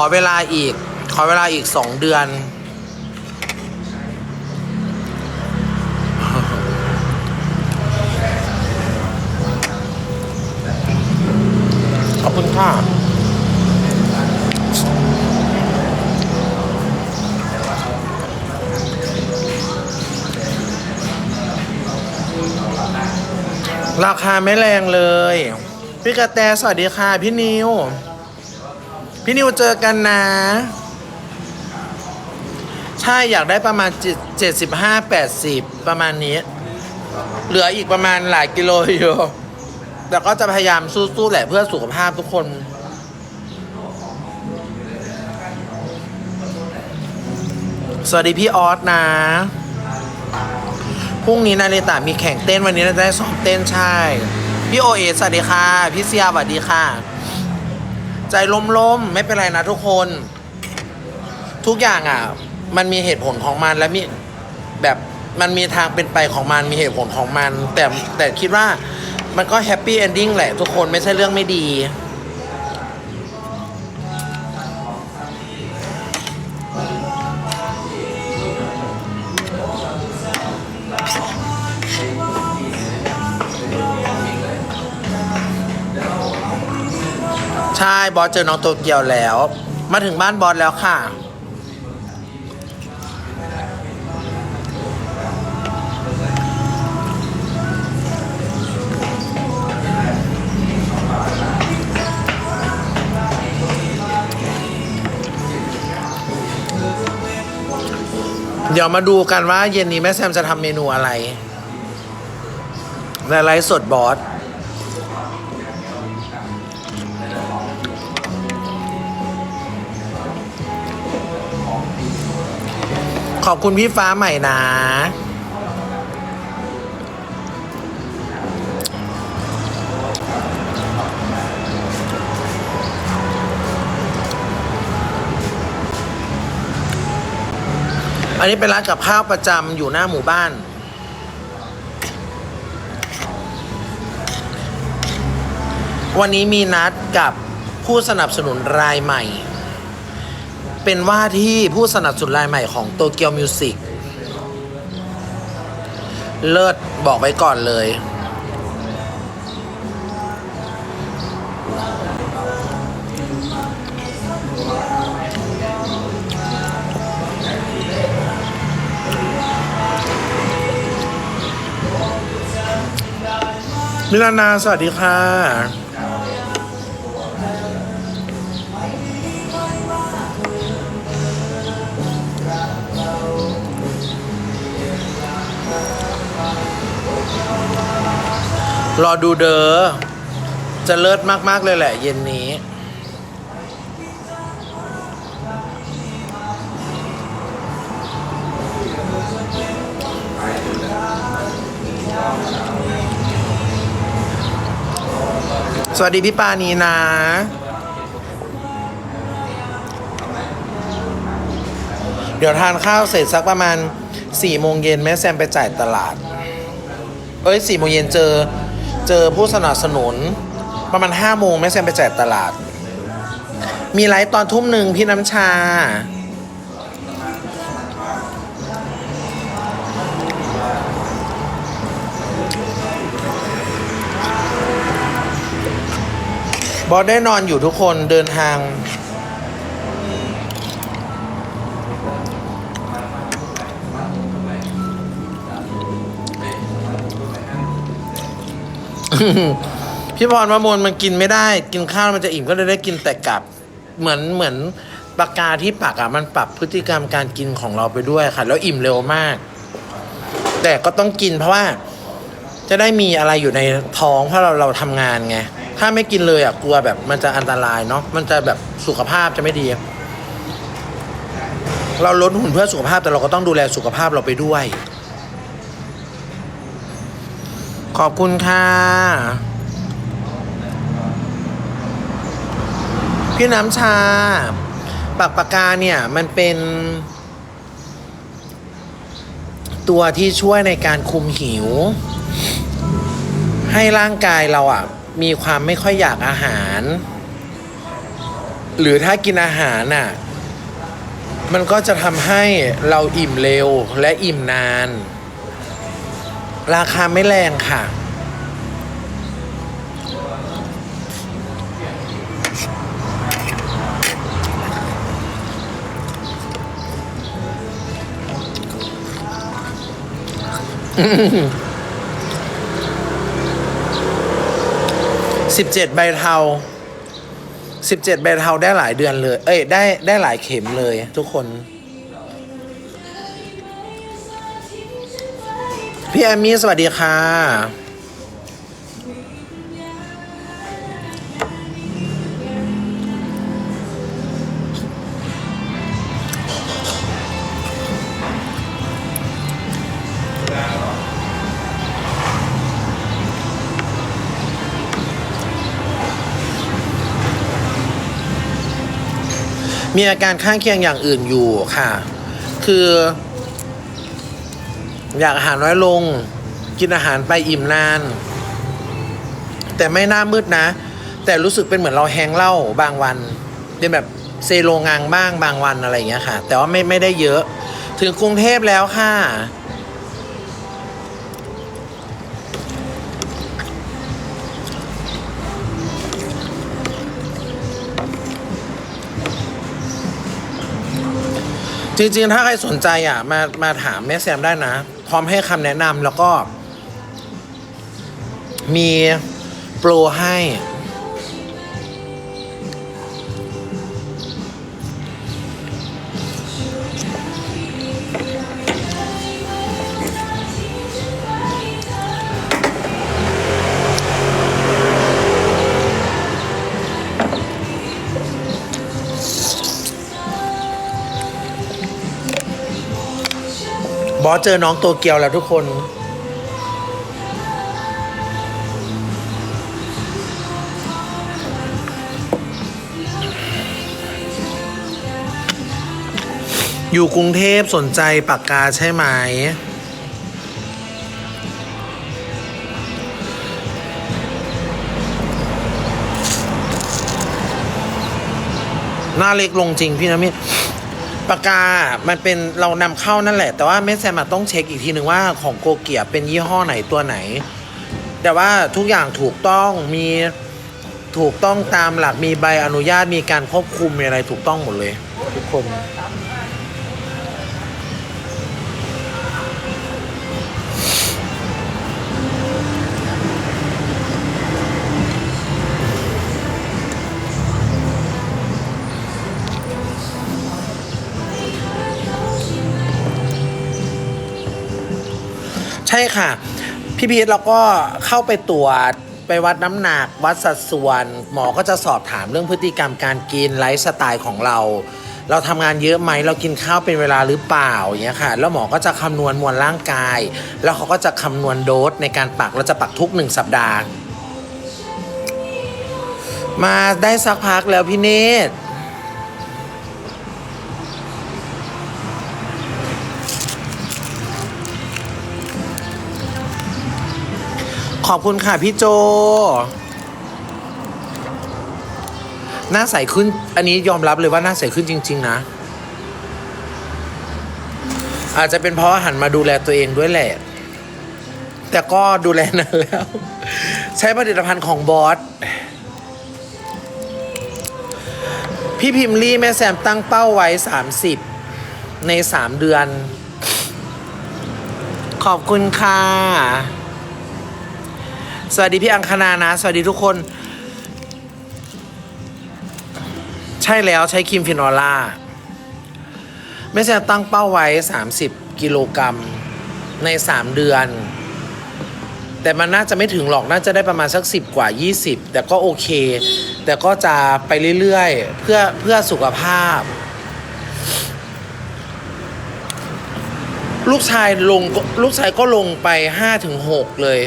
อเวลาอีก ขอเวลาอีกสองเดือน ขอบคุณค่ะราคาไม่แรงเลย พี่กระแตสวัสดีค่ะ พี่นิว พี่นิวเจอกันนะ ใช่อยากได้ประมาณเจ็ดสิบห้าแปดสิบประมาณนี้ เหลืออีกประมาณหลายกิโลอยู่ แต่ก็จะพยายามสู้ๆแหละเพื่อสุขภาพทุกคนสวัสดีพี่ออสนะ พรุ่งนี้นาริตามีแข่งเต้นวันนี้นาจะได้ซ้อมเต้นใช่ พี่โอเอสวัสดีค่ะ พี่เซียสวัสดีค่ะ ใจล้มๆ ไม่เป็นไรนะทุกคน ทุกอย่างอะ มันมีเหตุผลของมันและมีแบบมันมีทางเป็นไปของมันมีเหตุผลของมัน แต่แต่คิดว่ามันก็แฮปปี้เอนดิ้งแหละทุกคนไม่ใช่เรื่องไม่ดี บอสเจอน้องโตเกียวแล้ว มาถึงบ้านบอสแล้วค่ะ เดี๋ยวมาดูกันว่าเย็นนี้แม่แซมจะทำเมนูอะไรในไลฟ์สดบอส ขอบคุณพี่ฟ้าใหม่นะ อันนี้เป็นร้านกับข้าวประจำอยู่หน้าหมู่บ้านวันนี้มีนัดกับผู้สนับสนุนรายใหม่ เป็นว่าที่ผู้สนับสนุนรายใหม่ของโตเกียวมิวสิกเลิศบอกไว้ก่อนเลย มิลานา สวัสดีค่ะ รอดูเด้อ จะเลิศมาก ๆ เลยแหละ เย็นนี้ สวัสดีพี่ปานีนะ เดี๋ยวทานข้าวเสร็จสักประมาณ4ี่โมงเย็นแม่แซมไปจ่ายตลาด เอ้ยสี่โมงเย็นเจอ เจอผู้สนับสนุน ประมาณห้าโมงแม่แซมไปแจ่ายตลาด มีไลฟ์ตอนทุ่มหนึ่งพี่น้ำชา บอสได้นอนอยู่ทุกคนเดินทาง พี่พรประมวลมันกินไม่ได้ กินข้าวมันจะอิ่มก็เลยได้กินแต่กับ เหมือนเหมือนปากกาที่ปักอะมันปรับพฤติกรรมการกินของเราไปด้วยค่ะ แล้วอิ่มเร็วมาก แต่ก็ต้องกินเพราะว่า จะได้มีอะไรอยู่ในท้องเพราะเราเราทำงานไงถ้าไม่กินเลยอะกลัวแบบมันจะอันตรายเนาะมันจะแบบสุขภาพจะไม่ดี เราลดหุ่นเพื่อสุขภาพแต่เราก็ต้องดูแลสุขภาพเราไปด้วย ขอบคุณค่ะ พี่น้ำชา ปากปากกาเนี่ย มันเป็น ตัวที่ช่วยในการคุมหิว ให้ร่างกายเราอะ มีความไม่ค่อยอยากอาหาร หรือถ้ากินอาหารน่ะ มันก็จะทำให้เราอิ่มเร็วและอิ่มนาน ราคาไม่แรงค่ะ สิบเจ็ดใบเทาสิบเจ็ดใบเทาได้หลายเดือนเลย เอ้ย ได้ได้หลายเข็มเลยทุกคน พี่แอมมี่สวัสดีค่ะ มีอาการข้างเคียงอย่างอื่นอยู่ค่ะ คือ อยากอาหารน้อยลง กินอาหารไปอิ่มนาน แต่ไม่หน้ามืดนะ แต่รู้สึกเป็นเหมือนเราแฮงเหล้าบางวัน เป็นแบบเซโลงางบ้างบางวันอะไรอย่างเงี้ยค่ะ แต่ว่าไม่ไม่ได้เยอะ ถึงกรุงเทพแล้วค่ะจริงๆ ถ้าใครสนใจอะ มา มาถามแม่แซมได้นะ พร้อมให้คำแนะนำแล้วก็ มีโปรให้ บอสเจอน้องตัวเกียวแล้วทุกคน อยู่กรุงเทพสนใจปากกาใช่ไหม หน้าเล็กลงจริงพี่นะมิ ปากกา มันเป็นเรานำเข้านั่นแหละ แต่ว่าแม่แซมอะต้องเช็คอีกทีหนึ่งว่าของโกเกียเป็นยี่ห้อไหนตัวไหน แต่ว่าทุกอย่างถูกต้องมีถูกต้องตามหลักมีใบอนุญาตมีการควบคุมมีอะไรถูกต้องหมดเลย ทุกคน ช่ค่ะ พี่พีทเราก็เข้าไปตรวจไปวัดน้ำหนัก วัดสัดส่วน หมอก็จะสอบถามเรื่องพฤติกรรมการกินไลฟ์สไตล์ของเรา เราทำงานเยอะไหมเรากินข้าวเป็นเวลาหรือเปล่าอย่างเงี้ยค่ะ แล้วหมอก็จะคำนวณมวลร่างกาย แล้วเขาก็จะคำนวณโดสในการปักเราจะปักทุกหนึ่งสัปดาห์ มาได้สักพักแล้วพี่เนตร ขอบคุณค่ะพี่โจ หน้าใสขึ้น อันนี้ยอมรับเลยว่าหน้าใสขึ้นจริง ๆ นะ อาจจะเป็นเพราะหันมาดูแลตัวเองด้วยแหละ แต่ก็ดูแลนานแล้ว ใช้ผลิตภัณฑ์ของบอสพี่พิมลี่แม่แซมตั้งเป้าไว้ 30 ใน 3 เดือน ขอบคุณค่ะ สวัสดีพี่อังคณานะ สวัสดีทุกคน ใช่แล้วใช้ครีมฟินอล่า ไม่ใช่ตั้งเป้าไว้ 30 กิโลกรัมใน 3 เดือน แต่มันน่าจะไม่ถึงหรอก น่าจะได้ประมาณสัก 10 กว่า 20 แต่ก็โอเค แต่ก็จะไปเรื่อยๆ เพื่อเพื่อสุขภาพ ลูกชายลงลูกชายก็ลงไป 5-6 เลย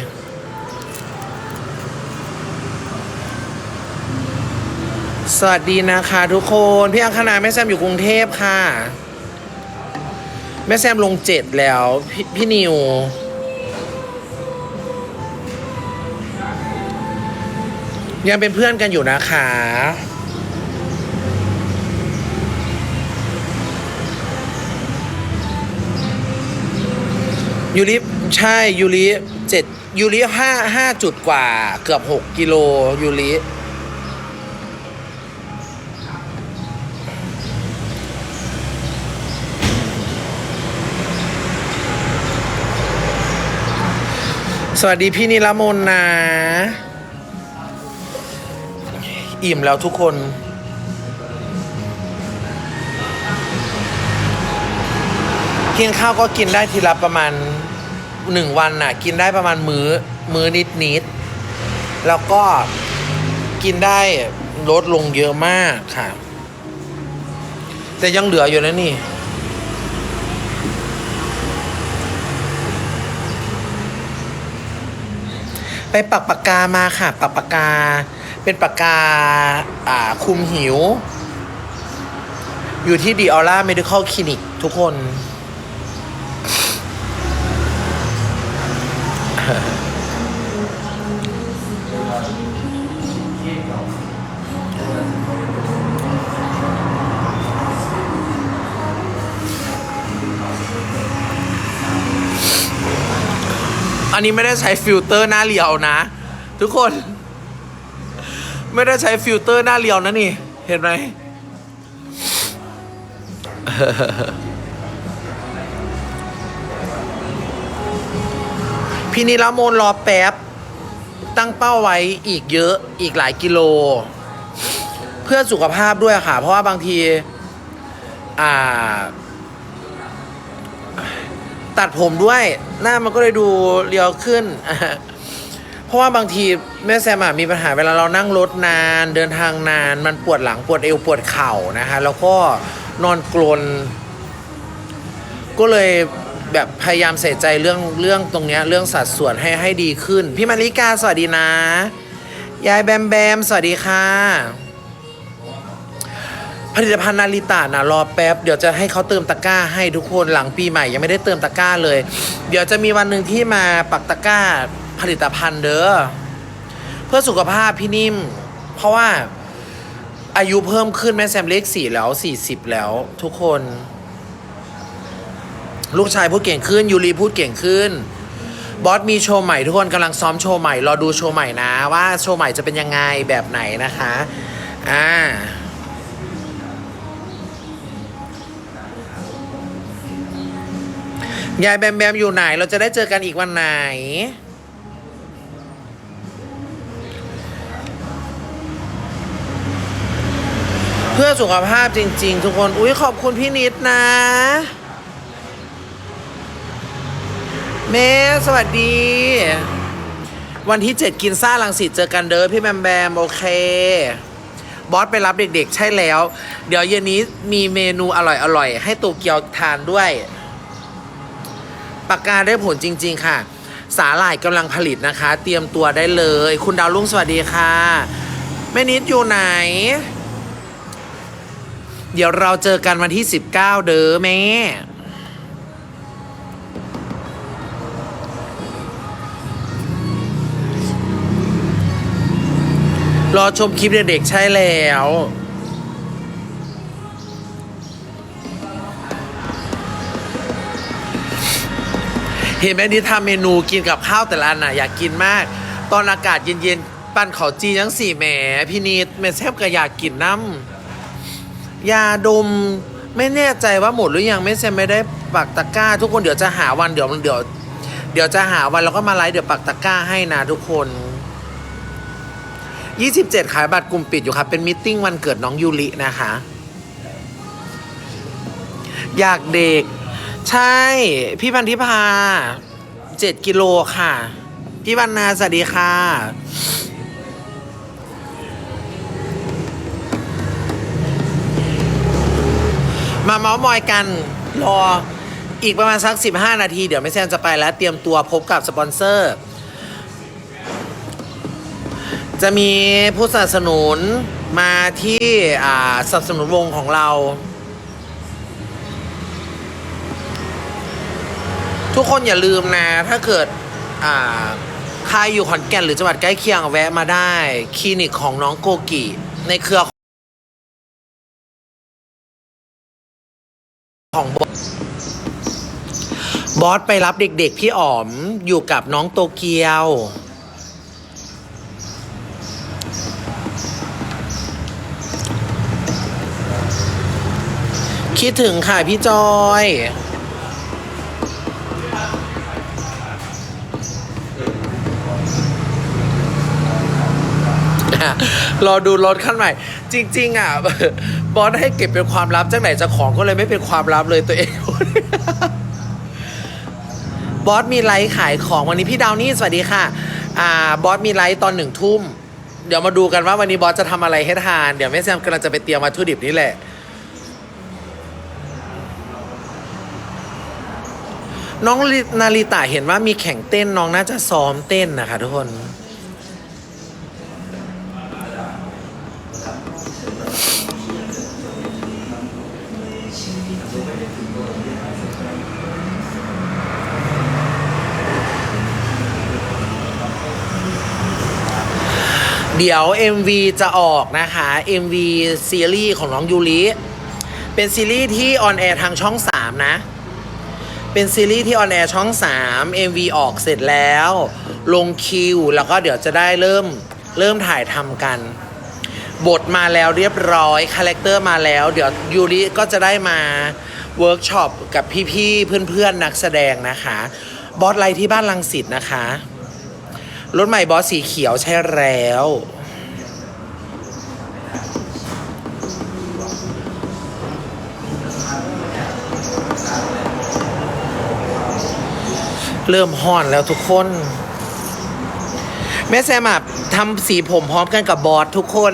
สวัสดีนะคะทุกคนพี่อังคณาแม่แซมอยู่กรุงเทพค่ะ แม่แซมลงเจ็ดแล้วพพี่นิว ยังเป็นเพื่อนกันอยู่นะคะยูริใช่ยูริเจ็ดยูริห้าห้าจุดกว่าเกือบหกกิโลยูริ สวัสดีพี่นิรมนนะ อิ่มแล้วทุกคน กินข้าวก็กินได้ทีละประมาณหนึ่งวันน่ะ กินได้ประมาณมื้อ มื้อนิดนิดแล้วก็กินได้ลดลงเยอะมากค่ะ แต่ยังเหลืออยู่นะนี่ ไปปักปากกามาค่ะ ปักปากกา เป็นปากกาอ่าคุมหิว อยู่ที่ดีออร่าเมดิคอลคลินิกทุกคน อันนี้ไม่ได้ใช้ฟิลเตอร์หน้าเรียวนะ ทุกคน ไม่ได้ใช้ฟิลเตอร์หน้าเรียวนะนี่ เห็นไหมพี่นิรมนรอแป๊บ ตั้งเป้าไว้อีกเยอะอีกหลายกิโล เพื่อสุขภาพด้วยค่ะ เพราะว่าบางที อ่า ตัดผมด้วย หน้ามันก็เลยดูเรียวขึ้น เพราะว่าบางทีแม่แซมมีปัญหาเวลาเรานั่งรถนาน เดินทางนาน มันปวดหลังปวดเอวปวดเข่านะคะแล้วก็นอนกลน ก็เลยแบบพยายามใส่ใจเรื่องเรื่องตรงเนี้ยเรื่องสัดส่วนให้ให้ดีขึ้น พี่มาริกาสวัสดีนะ ยายแบมแบมสวัสดีค่ะ ผลิตภัณฑ์นาริตานะรอแป๊บ เดี๋ยวจะให้เขาเติมตะกร้าให้ทุกคนหลังปีใหม่ยังไม่ได้เติมตะกร้าเลย เดี๋ยวจะมีวันหนึ่งที่มาปักตะกร้าผลิตภัณฑ์เด้อเพื่อสุขภาพพี่นิ่ม เพราะว่าอายุเพิ่มขึ้นแม่แซมเลขสี่แล้วสี่สิบแล้ว ทุกคน ลูกชายพูดเก่งขึ้นยูรีพูดเก่งขึ้นบอสมีโชว์ใหม่ทุกคนกำลังซ้อมโชว์ใหม่รอดูโชว์ใหม่นะ ว่าโชว์ใหม่จะเป็นยังไงแบบไหนนะคะ อ่า ยายแบมแบมอยู่ไหน เราจะได้เจอกันอีกวันไหน เพื่อสุขภาพจริง ๆ ทุกคน อุ้ยขอบคุณพี่นิดนะเมสวัสดี วันที่ 7 กินซ่าลังสิตเจอกันเด้อพี่แบมแบม โอเค บอสไปรับเด็กๆ ใช่แล้ว เดี๋ยวเย็นนี้มีเมนูอร่อยๆ ให้โตเกียวทานด้วย ปากกาได้ผลจริง ๆ ค่ะ สาหร่ายกำลังผลิตนะคะ เตรียมตัวได้เลย คุณดาวรุ่งสวัสดีค่ะแม่นิดอยู่ไหน เดี๋ยวเราเจอกันวันที่ 19 เด้อแม่รอชมคลิปเด็กๆใช่แล้ว เห็นไหมนี่ทำเมนูกินกับข้าวแต่ละอันน่ะอยากกินมาก ตอนอากาศเย็นๆปั้นข้าวจีทั้งสี่แหมพี่นีดแม่แซบก็อยากกินน้ำยาดมไม่แน่ใจว่าหมดหรือยังไม่แซมไม่ได้ปักตะกร้า ทุกคนเดี๋ยวจะหาวันเดี๋ยวเดี๋ยวเดี๋ยวจะหาวันแล้วก็มาไลฟ์เดี๋ยวปักตะกร้าให้นะทุกคน 27 ขายบัตรกลุ่มปิดอยู่ครับเป็นมิทติ้งวันเกิดน้องยูรินะคะ อยากเด็ก ใช่ พี่พันธิพาเจ็ดกิโลค่ะ พี่วันนาสวัสดีค่ะ มาเมาส์มอยกันรออีกประมาณสัก 15 นาที เดี๋ยวไม่แซนจะไปแล้วเตรียมตัวพบกับสปอนเซอร์ จะมีผู้สนับสนุนมาที่อ่าสนับสนุนวงของเรา ทุกคนอย่าลืมนะ ถ้าเกิดอ่าใครอยู่ขอนแก่นหรือจังหวัดใกล้เคียงแวะมาได้ คลินิกของน้องโกกิในเครือของบบอสไปรับเด็กๆ พี่อ๋อมอยู่กับน้องโตเกียวคิดถึงค่ะพี่จอย รอดูรถขั้นใหม่ จริง ๆ อะ บอสให้เก็บเป็นความลับจากไหนจะของก็เลยไม่เป็นความลับเลยตัวเอง บอสมีไลฟ์ขายของวันนี้พี่ดาวนี่สวัสดีค่ะ อ่า บอสมีไลฟ์ตอนหนึ่งทุ่ม เดี๋ยวมาดูกันว่าวันนี้บอสจะทำอะไรให้ทาน เดี๋ยวแม่แซมกำลังจะไปเตรียมวัตถุดิบนี่แหละน้องนาริตาเห็นว่ามีแข่งเต้นน้องน่าจะซ้อมเต้นนะคะทุกคน เดี๋ยว MV จะออกนะคะ MV ซีรีส์ของน้องยูริเป็นซีรีส์ที่ออนแอร์ทางช่อง 3 นะ เป็นซีรีส์ที่ออนแอร์ช่อง 3 MV ออกเสร็จแล้ว ลงคิว แล้วก็เดี๋ยวจะได้เริ่มเริ่มถ่ายทำกัน บทมาแล้วเรียบร้อยคาแรคเตอร์มาแล้ว เดี๋ยวยูริก็จะได้มาเวิร์กช็อปกับพี่ๆเพื่อนๆนักแสดงนะคะ บอสไลท์ที่บ้านลังสิตนะคะ รถใหม่บอสสีเขียวใช่แล้ว เริ่มห่อนแล้วทุกคน แม่แซมอะทำสีผมพร้อมกันกับบอสทุกคน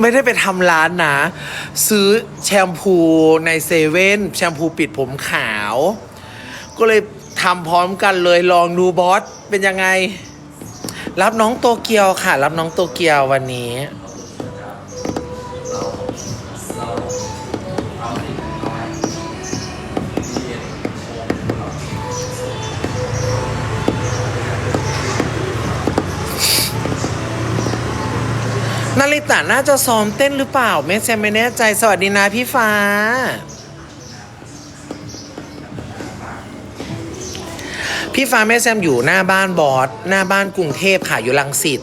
ไม่ได้ไปทำร้านนะ ซื้อแชมพูในเซเว่นแชมพูปิดผมขาว ก็เลยำพร้อมกันเลยลองดูบอสเป็นยังไง รับน้องโตเกียวค่ะ รับน้องโตเกียววันนี้นาริตะน่าจะซ้อมเต้นหรือเปล่า แม่แซมไม่แน่ใจ สวัสดีนะพี่ฟ้า พี่ฟ้าแม่แซมอยู่หน้าบ้านบอสหน้าบ้านกรุงเทพค่ะอยู่ลังสิต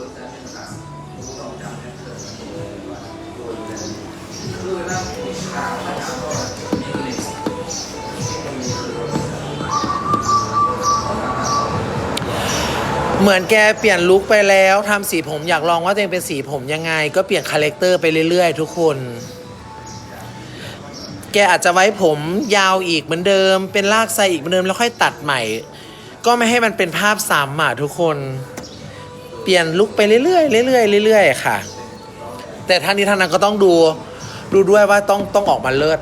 เหมือนแกเปลี่ยนลุคไปแล้วทำสีผมอยากลองว่าตัวเองเป็นสีผมยังไง ก็เปลี่ยนคาแรคเตอร์ไปเรื่อยๆ ทุกคน แกอาจจะไว้ผมยาวอีกเหมือนเดิม เป็นลากไซอีกเหมือนเดิมแล้วค่อยตัดใหม่ ก็ไม่ให้มันเป็นภาพซ้ำอะทุกคน เปลี่ยนลุคไปเรื่อยๆเรื่อยๆเรื่อยๆค่ะ แต่ท่านนี้ท่านนั้นก็ต้องดู ดูด้วยว่าต้องต้องออกมาเลิศ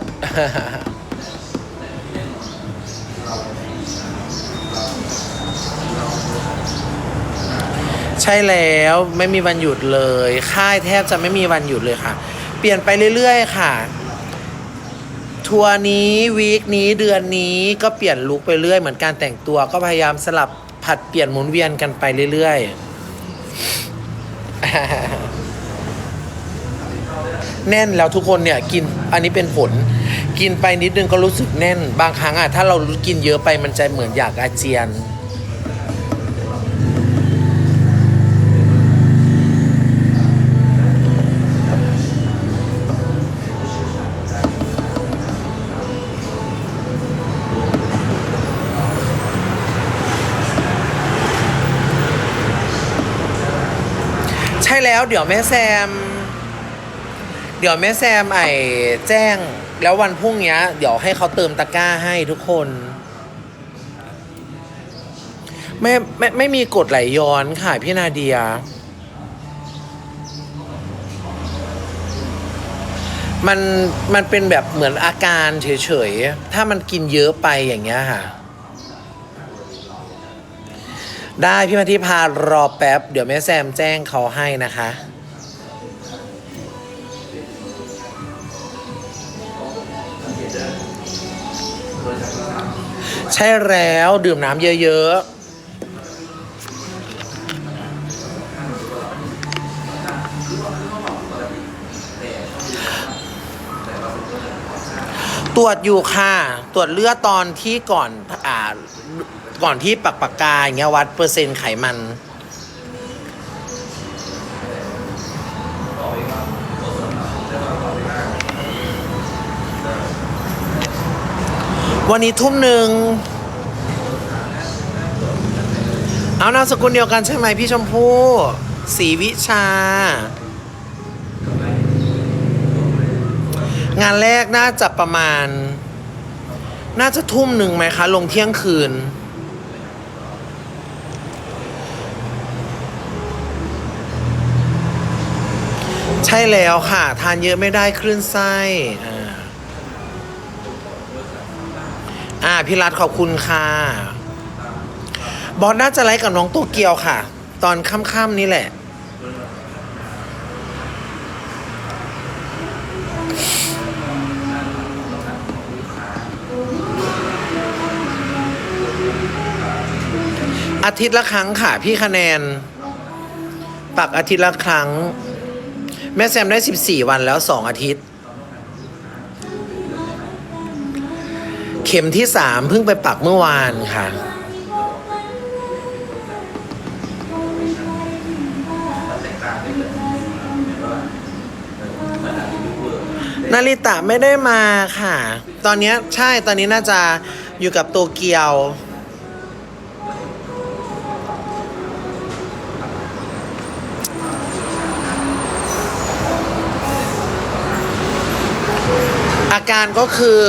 ใช่แล้วไม่มีวันหยุดเลย ค่ายแทบจะไม่มีวันหยุดเลยค่ะ เปลี่ยนไปเรื่อยๆ ค่ะ ทัวร์นี้วีคนี้เดือนนี้ก็เปลี่ยนลุคไปเรื่อยเหมือนการแต่งตัวก็พยายามสลับผัดเปลี่ยนหมุนเวียนกันไปเรื่อยๆ แน่นแล้วทุกคนเนี่ยกินอันนี้เป็นผล กินไปนิดนึงก็รู้สึกแน่น บางครั้งอะถ้าเรากินเยอะไปมันจะเหมือนอยากอาเจียน แล้ว เดี๋ยวแม่แซม เดี๋ยวแม่แซมไอแจ้ง แล้ววันพรุ่งนี้เดี๋ยวให้เขาเติมตะกร้าให้ทุกคนไม่ไม่ไม่มีกฎไหลย้อนค่ะพี่นาเดีย มันมันเป็นแบบเหมือนอาการเฉยๆ ถ้ามันกินเยอะไปอย่างเงี้ยค่ะ ได้พี่มาที่พารอแป๊บ เดี๋ยวแม่แซมแจ้งเขาให้นะคะ ใช่แล้วดื่มน้ำเยอะๆตรวจอยู่ค่ะ ตรวจเลือดตอนที่ก่อนอ่า ก่อนที่ปักปากกาอย่างเงี้ยวัดเปอร์เซ็นต์ไขมัน วันนี้ทุ่มหนึ่งเอานามสกุลเดียวกันใช่ไหมพี่ชมพู่ศรีวิชา งานแรกน่าจะประมาณ น่าจะทุ่มหนึ่งไหมคะ ลงเที่ยงคืน ใช่แล้วค่ะ ทานเยอะไม่ได้คลื่นไส้อ่าอ่าพี่รัฐขอบคุณค่ะบอสน่าจะไลฟ์กับน้องโตเกียวค่ะ ตอนค่ำๆนี่แหละ อาทิตย์ละครั้งค่ะ พี่คะแนน ปักอาทิตย์ละครั้ง แม่แซมได้ 14 วันแล้ว 2 อาทิตย์ เข็มที่ 3 เพิ่งไปปักเมื่อวานค่ะ นาริตะไม่ได้มาค่ะ ตอนนี้ใช่ตอนนี้น่าจะอยู่กับโตเกียว อาการก็คือ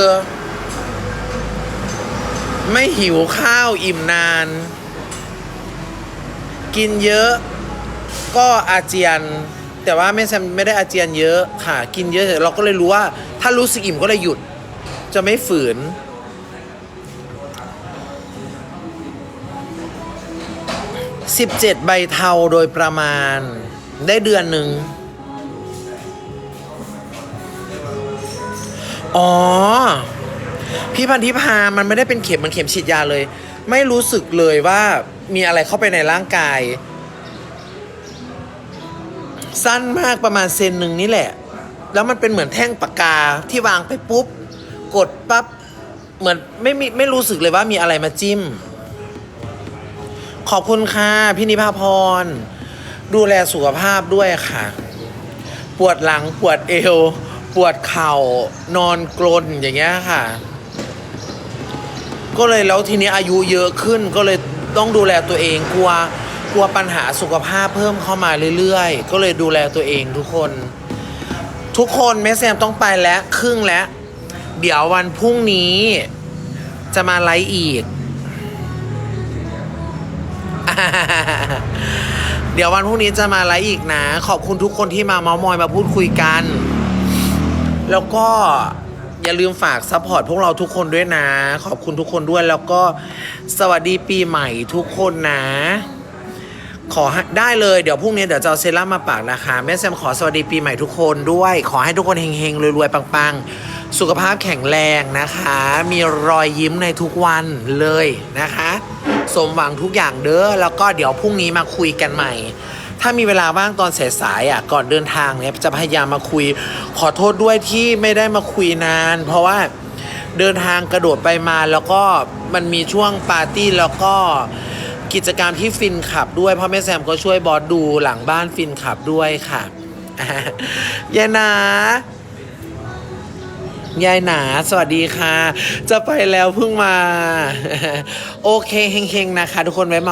ไม่หิวข้าวอิ่มนาน กินเยอะก็อาเจียน แต่ว่าไม่ไม่ได้อาเจียนเยอะค่ะ กินเยอะเราก็เลยรู้ว่า ถ้ารู้สึกอิ่มก็เลยหยุด จะไม่ฝืน17ใบเทาโดยประมาณได้เดือนหนึ่ง อ๋อ พี่พันธิพามันไม่ได้เป็นเข็มมันเข็มฉีดยาเลย ไม่รู้สึกเลยว่ามีอะไรเข้าไปในร่างกาย สั้นมากประมาณเซนหนึ่งนี่แหละ แล้วมันเป็นเหมือนแท่งปากกาที่วางไปปุ๊บ กดปั๊บเหมือนไม่มีไม่รู้สึกเลยว่ามีอะไรมาจิ้ม ขอบคุณค่ะพี่นิพาพร ดูแลสุขภาพด้วยค่ะ ปวดหลังปวดเอว ปวดเข่านอนกรนอย่างเงี้ยค่ะ ก็เลยแล้วทีนี้อายุเยอะขึ้นก็เลยต้องดูแลตัวเองกลัวกลัวปัญหาสุขภาพเพิ่มเข้ามาเรื่อยๆ ก็เลยดูแลตัวเองทุกคน ทุกคนแม่แซมต้องไปแล้วครึ่งแล้ว เดี๋ยววันพรุ่งนี้จะมาไลฟ์อีก เดี๋ยววันพรุ่งนี้จะมาไลฟ์อีกนะ ขอบคุณทุกคนที่มาเมาส์มอยมาพูดคุยกัน แล้วก็อย่าลืมฝากซัพพอร์ตพวกเราทุกคนด้วยนะ ขอบคุณทุกคนด้วย แล้วก็สวัสดีปีใหม่ทุกคนนะ ขอให้ได้เลยเดี๋ยวพรุ่งนี้เดี๋ยวจะเอาเซรั่มมาปากนะคะแม่แซมขอสวัสดีปีใหม่ทุกคนด้วย ขอให้ทุกคนเฮงๆรวยๆปังๆ สุขภาพแข็งแรงนะคะ มีรอยยิ้มในทุกวันเลยนะคะ สมหวังทุกอย่างเด้อแล้วก็เดี๋ยวพรุ่งนี้มาคุยกันใหม่ ถ้ามีเวลาว่างตอนสายๆอะก่อนเดินทางเนี่ยจะพยายามมาคุย ขอโทษด้วยที่ไม่ได้มาคุยนาน เพราะว่าเดินทางกระโดดไปมาแล้วก็มันมีช่วงปาร์ตี้แล้วก็กิจกรรมที่ฟินขับด้วยพราะแม่แซมก็ช่วยบอสดูหลังบ้านฟินขับด้วยค่ะยายนายายหนา สวัสดีค่ะ จะไปแล้วเพิ่งมา โอเคเฮงๆนะคะ ทุกคนไว้มา